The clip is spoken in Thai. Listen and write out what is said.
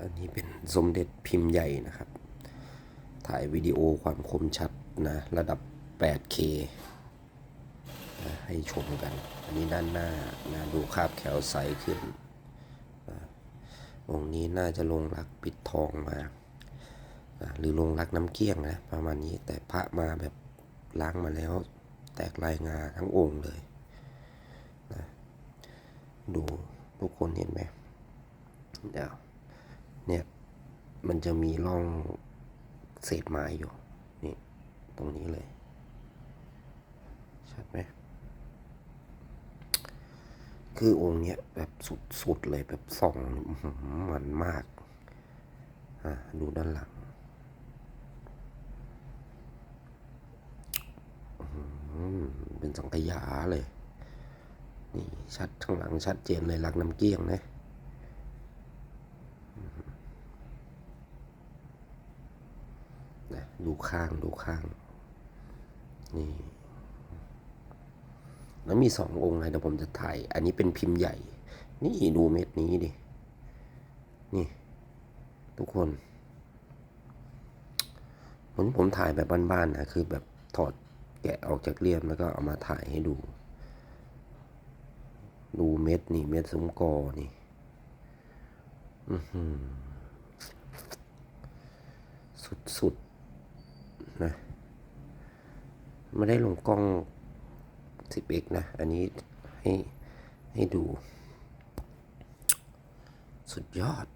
อันนี้เป็นสมเด็จพิมพ์ใหญ่นะครับ ถ่ายวิดีโอความคมชัดนะระดับ 8K นะให้ชมกัน อันนี้ด้านหน้านะดูคาบแขวใสขึ้นนะองค์นี้น่าจะลงรักปิดทองมานะหรือลงรักน้ำเกลี้ยงนะประมาณนี้แต่พระมาแบบล้างมาแล้วแตกลายงาทั้งองค์เลยนะดูทุกคนเห็นไหมเดี๋ยว เนี่ยมันจะมีร่องเศษไม้อยู่ นี่ ตรงนี้เลย ชัดไหมคือองค์เนี้ยแบบสุดๆเลยแบบส่องมันมาก อะดูด้านหลังเป็นสังกยาเลย นี่ชัดข้างหลังชัดเจนเลยหลักน้ำเกี้ยงนะ นะดูข้างดูข้าง นี่ แล้วมีสององค์นะเดี๋ยวผมจะถ่าย อันนี้เป็นพิมพ์ใหญ่ นี่ดูเม็ดนี้ดิ นี่ ทุกคนผมผมถ่ายแบบบ้านๆนะคือแบบถอดแกะออกจากเลี่ยมแล้วก็เอามาถ่ายให้ดู ดูเม็ดนี่ เม็ดสมกอนี่ อือหือสุดๆ นะไม่ได้ลงกล้อง 10x นะ อันนี้ให้ให้ดู สุดยอด